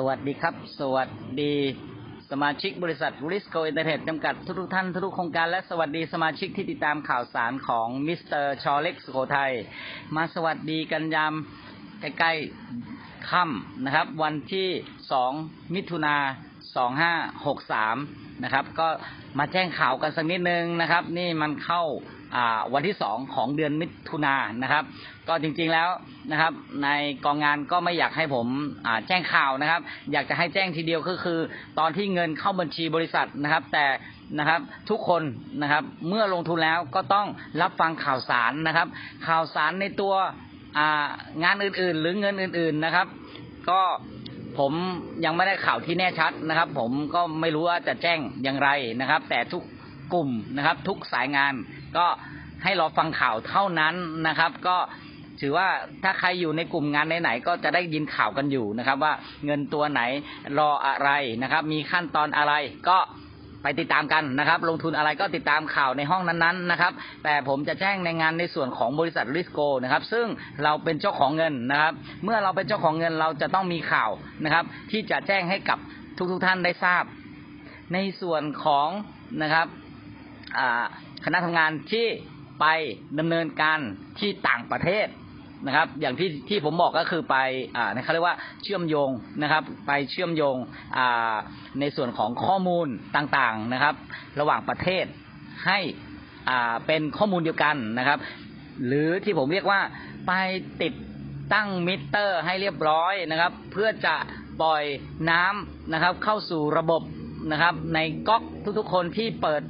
สวัสดีครับ สวัสดีสมาชิกบริษัทริสโกอินเตอร์เน็ตจำกัดทุกท่านทุกโครงการและสวัสดีสมาชิกที่ติดตามข่าวสารของมิสเตอร์ชอเล็กสุโขทัยมาสวัสดีกันยามใกล้ๆค่ำนะครับ วันที่ 2 มิถุนา2563 นะครับ ก็มาแจ้งข่าวกันสักนิดนึงนะครับ นี่มันเข้าวันที่สองของเดือนมิถุนายนนะครับ ก็จริงๆแล้วนะครับ ในกองงานก็ไม่อยากให้ผมแจ้งข่าวนะครับ อยากจะให้แจ้งทีเดียวก็คือ ตอนที่เงินเข้าบัญชีบริษัทนะครับ แต่นะครับทุกคนนะครับเมื่อลงทุนแล้วก็ต้องรับฟังข่าวสารนะครับ ข่าวสารในตัวงานอื่นๆ หรือเงินอื่นๆนะครับ ก็ ผมยังไม่ได้ข่าวที่แน่ชัดนะครับ ผมก็ไม่รู้ว่าจะแจ้งอย่างไรนะครับ แต่ทุกกลุ่มนะครับ ทุกสายงาน ก็ให้รอฟังข่าวเท่านั้นนะครับ ก็ถือว่าถ้าใครอยู่ในกลุ่มงานไหนๆก็จะได้ยินข่าวกันอยู่นะครับ ว่าเงินตัวไหนรออะไรนะครับ มีขั้นตอนอะไรก็ ไปติดตามกันนะครับ ลงทุนอะไรก็ติดตามข่าวในห้องนั้นๆนะครับ แต่ผมจะแจ้งในงานในส่วนของบริษัทริสโกนะครับ ซึ่งเราเป็นเจ้าของเงินนะครับ เมื่อเราเป็นเจ้าของเงินเราจะต้องมีข่าวนะครับ ที่จะแจ้งให้กับทุกๆทท่านได้ทราบ ในส่วนของนะครับคณะทำงานที่ไปดำเนินการที่ต่างประเทศ นะครับ อย่างที่ที่ผมบอกก็คือไปอ่าเขาเรียกว่าเชื่อมโยงนะครับ ไปเชื่อมโยงอ่าในส่วนของข้อมูลต่างๆนะครับ ระหว่างประเทศให้อ่าเป็นข้อมูลเดียวกันนะครับ หรือที่ผมเรียกว่าไปติดตั้งมิเตอร์ให้เรียบร้อยนะครับ เพื่อจะปล่อยน้ำนะครับ เข้าสู่ระบบนะครับ ในก๊อกทุกๆคนที่เปิด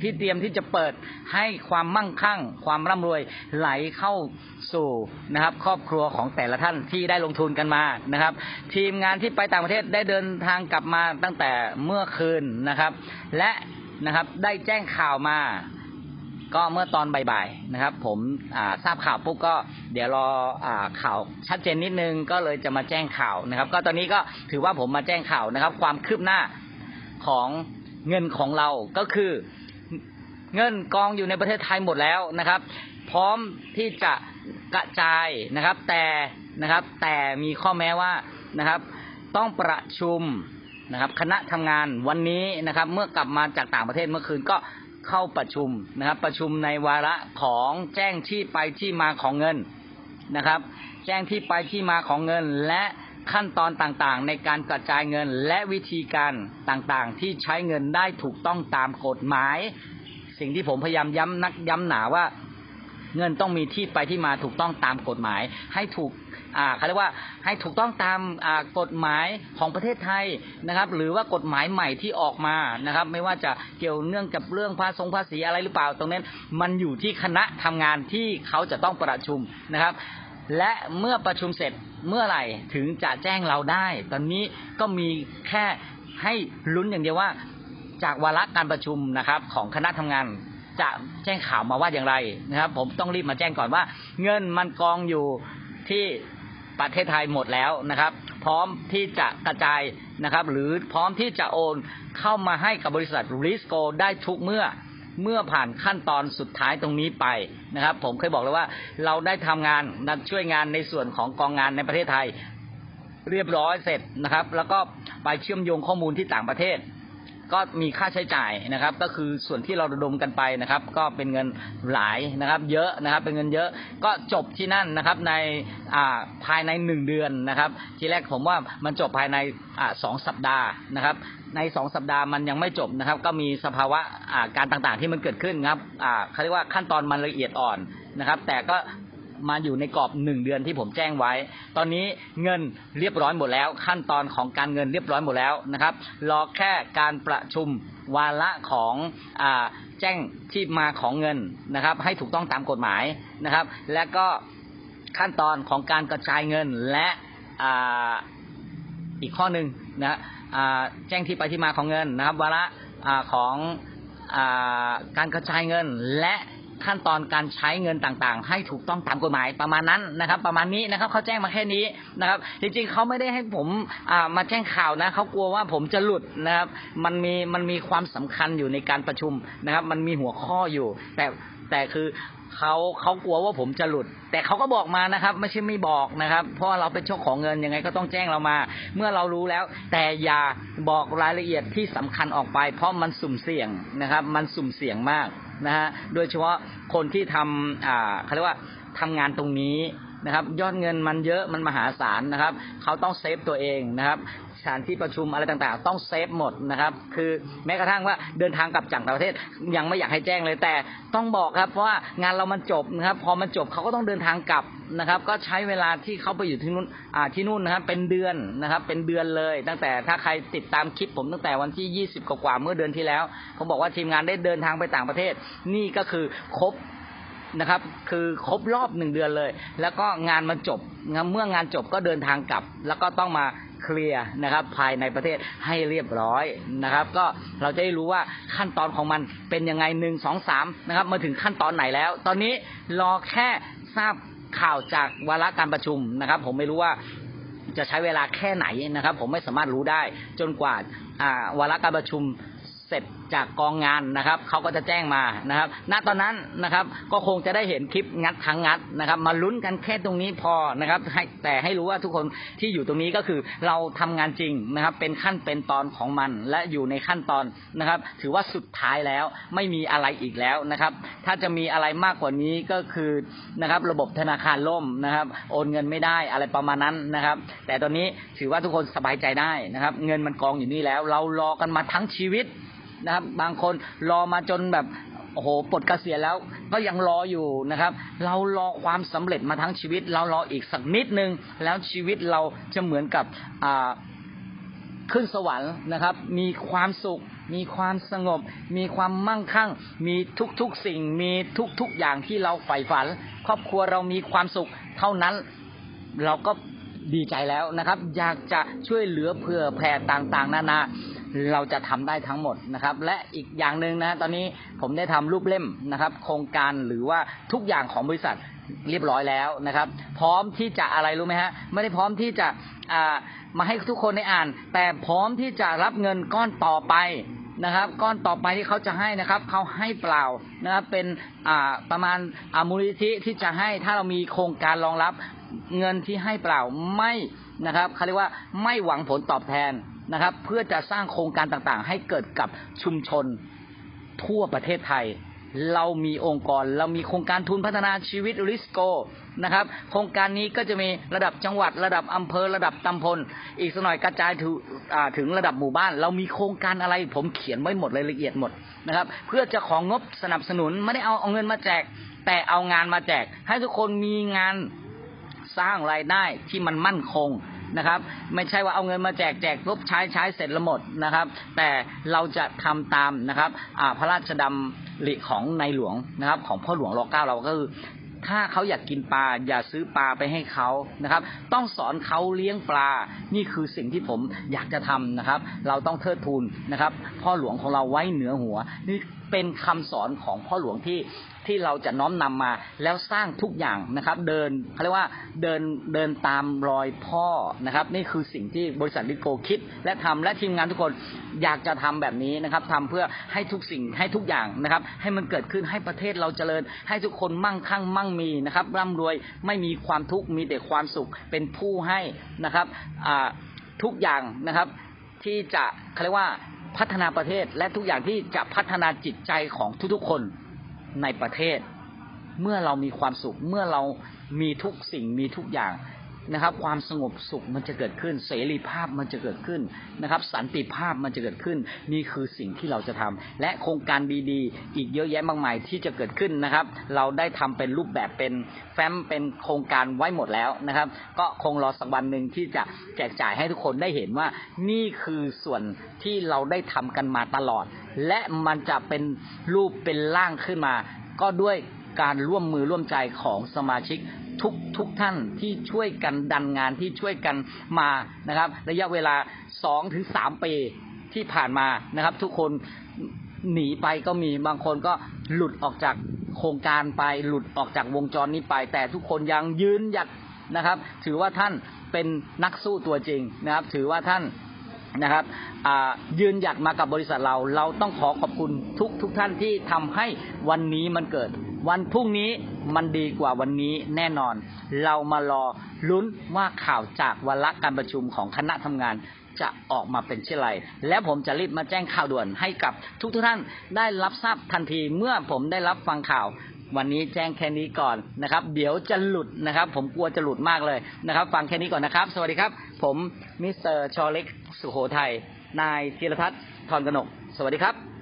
ที่เตรียมที่จะเปิดให้ความมั่งคั่ง ความร่ำรวยไหลเข้าสู่นะครับ ครอบครัวของแต่ละท่านที่ได้ลงทุนกันมานะครับ ทีมงานที่ไปต่างประเทศได้เดินทางกลับมาตั้งแต่เมื่อคืนนะครับ และนะครับได้แจ้งข่าวมาก็เมื่อตอนบ่ายๆนะครับ ผมทราบข่าวปุ๊บก็เดี๋ยวรออข่าวชัดเจนนิดนึงก็เลยจะมาแจ้งข่าวนะครับ ก็ตอนนี้ก็ถือว่าผมมาแจ้งข่าวนะครับ ความคืบหน้าของ เงินของเราก็คือเงินกองอยู่ในประเทศไทยหมดแล้วนะครับ พร้อมที่จะกระจายนะครับ แต่นะครับ แต่มีข้อแม้ว่านะครับ ต้องประชุมนะครับ คณะทำงานวันนี้นะครับ เมื่อกลับมาจากต่างประเทศเมื่อคืนก็เข้าประชุมนะครับ ประชุมในวาระของแจ้งที่ไปที่มาของเงินนะครับ แจ้งที่ไปที่มาของเงินและ ขั้นตอนต่างๆ ในการกระจายเงินและวิธีการต่างๆ ที่ใช้เงินได้ถูกต้องตามกฎหมาย สิ่งที่ผมพยายามย้ำนักย้ำหนาว่า เงินต้องมีที่ไปที่มาถูกต้องตามกฎหมาย ให้ถูกอ่าเขาเรียกว่าให้ถูกต้องตามอ่ากฎหมายของประเทศไทยนะครับ หรือว่ากฎหมายใหม่ที่ออกมานะครับ ไม่ว่าจะเกี่ยวเนื่องกับเรื่องภาษีภาษีอะไรหรือเปล่า ตรงนั้นมันอยู่ที่คณะทำงานที่เขาจะต้องประชุมนะครับ และเมื่อประชุมเสร็จเมื่อไหร่ถึงจะแจ้งเราได้ ตอนนี้ก็มีแค่ให้ลุ้นอย่างเดียวว่า จากวาระการประชุมนะครับ ของคณะทำงานจะแจ้งข่าวมาว่าอย่างไรนะครับ ผมต้องรีบมาแจ้งก่อนว่า เงินมันกองอยู่ที่ประเทศไทยหมดแล้วนะครับ พร้อมที่จะกระจายนะครับ หรือพร้อมที่จะโอนเข้ามาให้กับบริษัทริสโกได้ทุกเมื่อ เมื่อผ่านขั้นตอนสุดท้ายตรงนี้ไปนะครับ ผมเคยบอกแล้วว่า เราได้ทำงานช่วยงานในส่วนของกองงานในประเทศไทย เรียบร้อยเสร็จนะครับ แล้วก็ไปเชื่อมโยงข้อมูลที่ต่างประเทศ ก็มีค่าใช้จ่ายนะครับ ก็คือส่วนที่เราระดมกันไปนะครับ ก็เป็นเงินหลายนะครับ เยอะนะครับ เป็นเงินเยอะก็จบที่นั่นนะครับในอ่าภายในหนึ่งเดือนนะครับ ทีแรกผมว่ามันจบภายในอ่าสองสัปดาห์นะครับในสองสัปดาห์มันยังไม่จบนะครับ ก็มีสภาวะอ่าการต่างๆที่มันเกิดขึ้นครับอ่าเขาเรียกว่าขั้นตอนมันละเอียดอ่อนนะครับ แต่ก็ มาอยู่ในกรอบหนึ่งเดือนที่ผมแจ้งไว้ ตอนนี้เงินเรียบร้อยหมดแล้ว ขั้นตอนของการเงินเรียบร้อยหมดแล้วนะครับรอแค่การประชุมวาระของอ่าแจ้งที่มาของเงินนะครับ ให้ถูกต้องตามกฎหมายนะครับ และก็ขั้นตอนของการกระจายเงินและอ่าอีกข้อหนึ่งนะแจ้งที่ไปที่มาของเงินนะครับ วาระอของอการกระจายเงินและ ขั้นตอนการใช้เงินต่างๆ ให้ถูกต้องตามกฎหมายประมาณนั้นนะครับ ประมาณนี้นะครับเขาแจ้งมาแค่นี้นะครับ จริงๆเขาไม่ได้ให้ผมมาแจ้งข่าวนะเขากลัวว่าผมจะหลุดนะครับ มันมีมันมีความสำคัญอยู่ในการประชุมนะครับ มันมีหัวข้ออยู่ แต่ แต่คือเขาเขากลัวว่าผมจะหลุด แต่เขาก็บอกมานะครับ ไม่ใช่ไม่บอกนะครับ เพราะเราเป็นเจ้าของเงินยังไงก็ต้องแจ้งเรามา เมื่อเรารู้แล้ว แต่อย่าบอกรายละเอียดที่สำคัญออกไป เพราะมันสุ่มเสี่ยงนะครับ มันสุ่มเสี่ยงมากนะฮะโดยเฉพาะคนที่ทำอ่าเขาเรียกว่าทำงานตรงนี้ นะครับ ยอดเงินมันเยอะมันมหาศาลนะครับ เขาต้องเซฟตัวเองนะครับสถานที่ประชุมอะไรต่างๆ ต้องเซฟหมดนะครับ คือแม้กระทั่งว่าเดินทางกลับจากต่างประเทศยังไม่อยากให้แจ้งเลยแต่ต้องบอกครับเพราะว่างานเรามันจบนะครับ พอมันจบเขาก็ต้องเดินทางกลับนะครับ ก็ใช้เวลาที่เขาไปอยู่ที่นู่นอ่าที่นู่นนะครับเป็นเดือนนะครับ เป็นเดือนเลย ตั้งแต่ถ้าใครติดตามคลิปผมตั้งแต่วันที่ 20 กว่าเมื่อเดือนที่แล้วผมบอกว่าทีมงานได้เดินทางไปต่างประเทศ นี่ก็คือครบ นะครับ คือครบรอบหนึ่งเดือนเลย แล้วก็งานมันจบเมื่องานจบก็เดินทางกลับ แล้วก็ต้องมาเคลียร์นะครับภายในประเทศให้เรียบร้อยนะครับ ก็เราจะได้รู้ว่าขั้นตอนของมันเป็นยังไงหนึ่งสองสามนะครับ มาถึงขั้นตอนไหนแล้ว ตอนนี้รอแค่ทราบข่าวจากวาระการประชุมนะครับ ผมไม่รู้ว่าจะใช้เวลาแค่ไหนนะครับ ผมไม่สามารถรู้ได้จนกว่าอ่าวาระการประชุมเสร็จจากกองงานนะครับเขาก็จะแจ้งมานะครับ ณตอนนั้นนะครับก็คงจะได้เห็นคลิปงัดทั้งงัดนะครับ มาลุ้นกันแค่ตรงนี้พอนะครับให้แต่ให้รู้ว่าทุกคนที่อยู่ตรงนี้ก็คือเราทำงานจริงนะครับ เป็นขั้นเป็นตอนของมันและอยู่ในขั้นตอนนะครับ ถือว่าสุดท้ายแล้วไม่มีอะไรอีกแล้วนะครับ ถ้าจะมีอะไรมากกว่านี้ก็คือนะครับ ระบบธนาคารล่มนะครับ โอนเงินไม่ได้อะไรประมาณนั้นนะครับ แต่ตอนนี้ถือว่าทุกคนสบายใจได้นะครับ เงินมันกองอยู่นี่แล้ว เรารอกันมาทั้งชีวิต นะครับ บางคนรอมาจนแบบโอ้โหปลดเกษียณแล้วก็ยังรออยู่นะครับ เรารอความสำเร็จมาทั้งชีวิต เรารออีกสักนิดนึง แล้วชีวิตเราจะเหมือนกับอ่าขึ้นสวรรค์นะครับ มีความสุข มีความสงบ มีความมั่งคั่ง มีทุกๆสิ่ง มีทุกๆอย่างที่เราใฝ่ฝัน ครอบครัวเรามีความสุข เท่านั้นเราก็ดีใจแล้วนะครับ อยากจะช่วยเหลือเผื่อแผ่ต่างๆ นานา เราจะทำได้ทั้งหมดนะครับ และอีกอย่างหนึ่งนะตอนนี้ผมได้ทำรูปเล่มนะครับ โครงการหรือว่าทุกอย่างของบริษัทเรียบร้อยแล้วนะครับ พร้อมที่จะอะไรรู้ไหมฮะไม่ได้พร้อมที่จะมาให้ทุกคนได้อ่าน แต่พร้อมที่จะรับเงินก้อนต่อไปนะครับ ก้อนต่อไปที่เขาจะให้นะครับ เขาให้เปล่านะครับเป็นประมาณอมูลนิธิที่จะให้ถ้าเรามีโครงการรองรับเงินที่ให้เปล่าไม่นะครับเขาเรียกว่าไม่หวังผลตอบแทน นะครับ เพื่อจะสร้างโครงการต่างๆ ให้เกิดกับชุมชนทั่วประเทศไทย เรามีองค์กร เรามีโครงการทุนพัฒนาชีวิตริสโกนะครับ โครงการนี้ก็จะมีระดับจังหวัด ระดับอำเภอ ระดับตำบลอีกสักหน่อยกระจายถึงถึงระดับหมู่บ้าน เรามีโครงการอะไรผมเขียนไว้หมดรายละเอียดหมดนะครับ เพื่อจะของงบสนับสนุนไม่ได้เอาเอาเงินมาแจก แต่เอางานมาแจก ให้ทุกคนมีงานสร้างรายได้ที่มันมั่นคง นะครับ ไม่ใช่ว่าเอาเงินมาแจกแจกปุ๊บใช้ใช้เสร็จล้วหมดนะครับ แต่เราจะทำตามนะครับพระราชดำริของในหลวงนะครับ ของพ่อหลวงรอเก้าเราก็คือถ้าเขาอยากกินปลาอย่าซื้อปลาไปให้เขานะครับ ต้องสอนเขาเลี้ยงปลา นี่คือสิ่งที่ผมอยากจะทำนะครับ เราต้องเทิดทูนนะครับ พ่อหลวงของเราไว้เหนือหัวนี่เป็นคำสอนของพ่อหลวงที่ที่เราจะน้อมนำมาแล้วสร้างทุกอย่างนะครับ เดินเขาเรียกว่าเดินเดินตามรอยพ่อนะครับ นี่คือสิ่งที่บริษัทลิโกคิด และทำและทีมงานทุกคนอยากจะทำแบบนี้นะครับทำเพื่อให้ทุกสิ่งให้ทุกอย่างนะครับ ให้มันเกิดขึ้นให้ประเทศเราเจริญ ให้ทุกคนมั่งคั่งมั่งมีนะครับร่ำรวยไม่มีความทุกข์มีแต่ความสุขเป็นผู้ให้นะครับทุกอย่างนะครับ ที่จะเขาเรียกว่า พัฒนาประเทศและทุกอย่างที่จะพัฒนาจิตใจของทุกๆคนในประเทศ เมื่อเรามีความสุข เมื่อเรามีทุกสิ่งมีทุกอย่าง นะครับ ความสงบสุขมันจะเกิดขึ้น เสรีภาพมันจะเกิดขึ้นนะครับ สันติภาพมันจะเกิดขึ้น นี่คือสิ่งที่เราจะทำและโครงการดีๆ อีกเยอะแยะมากมายที่จะเกิดขึ้นนะครับ เราได้ทำเป็นรูปแบบเป็นแฟ้มเป็นโครงการไว้หมดแล้วนะครับ ก็คงรอสักวันหนึ่งที่จะแจกจ่ายให้ทุกคนได้เห็นว่า นี่คือส่วนที่เราได้ทำกันมาตลอด และมันจะเป็นรูปเป็นร่างขึ้นมา ก็ด้วยการร่วมมือร่วมใจของสมาชิก ทุกทุกท่านที่ช่วยกันดันงานที่ช่วยกันมานะครับ ระยะเวลาสองถึงสามปีที่ผ่านมานะครับ ทุกคนหนีไปก็มีบางคนก็หลุดออกจากโครงการไปหลุดออกจากวงจรนี้ไป แต่ทุกคนยังยืนหยัดนะครับ ถือว่าท่านเป็นนักสู้ตัวจริงนะครับ ถือว่าท่านนะครับยืนหยัดมากับบริษัทเรา เราต้องขอขอบคุณทุกทุกท่านที่ทำให้วันนี้มันเกิด วันพรุ่งนี้มันดีกว่าวันนี้แน่นอน เรามารอลุ้นว่าข่าวจากวาระการประชุมของคณะทำงานจะออกมาเป็นเช่นไร และผมจะรีบมาแจ้งข่าวด่วนให้กับทุกทุกท่านได้รับทราบทันทีเมื่อผมได้รับฟังข่าว วันนี้แจ้งแค่นี้ก่อนนะครับ เดี๋ยวจะหลุดนะครับ ผมกลัวจะหลุดมากเลยนะครับ ฟังแค่นี้ก่อนนะครับ สวัสดีครับ ผมมิสเตอร์ชอเล็กสุโขทัยนายธีรทัศน์ทอนกนก สวัสดีครับ